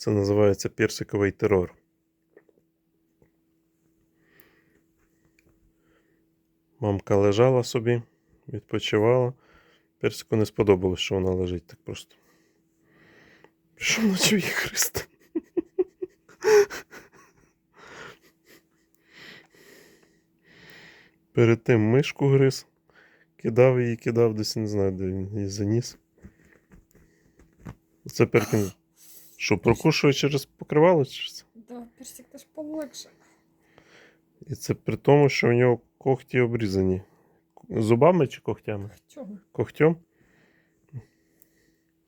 Це називається персиковий терор. Мамка лежала собі, відпочивала. Персику не сподобалось, що вона лежить так просто. Пішов на чуї хрест. Перед тим мишку гриз. Кидав її, кидав, десь не знаю, де він її заніс. Це Перкін. Що, прокушує через покривало? Чи що? Да, персик теж полегше. І це при тому, що в нього когті обрізані. Зубами чи когтями? Когтьом. Когтьом?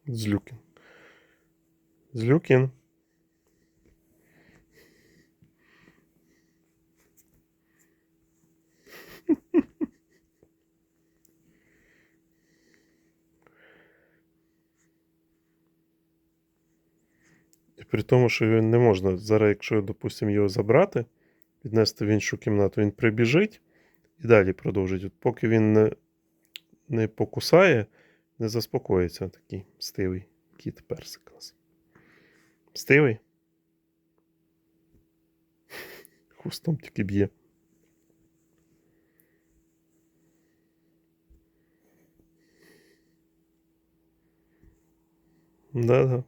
Злюкін. Злюкін. При тому, що його не можна зараз, якщо, допустимо, його забрати, віднести в іншу кімнату, він прибіжить і далі продовжить. От поки він не, не покусає, не заспокоїться такий стивий кіт персик нас. Стивий? Хвостом тільки б'є. Да-да.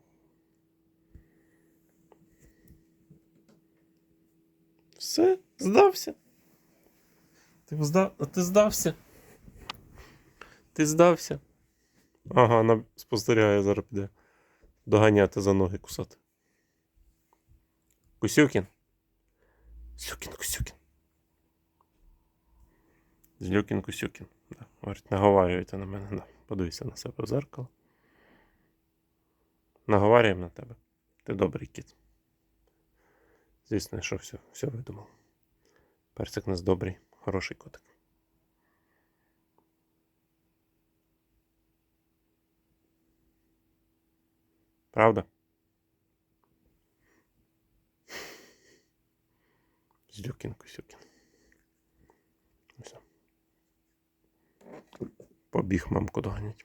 Все, здався. Ти здав... А ти здався? Ти здався? Ага, вона спостерігає, зараз піде доганяти за ноги кусати. Кусюкін. Злюкін, Кусюкін. Злюкін, Кусюкін. Да. Говорить, наговарюєте на мене. Да. Подивися на себе в зеркало. Наговарюємо на тебе. Ти добрий кіт. Звісно, що все, все видумав. Персик нас добрий, хороший котик. Правда? Злюкін, Кусюкін. Все. Побіг мамку доганять.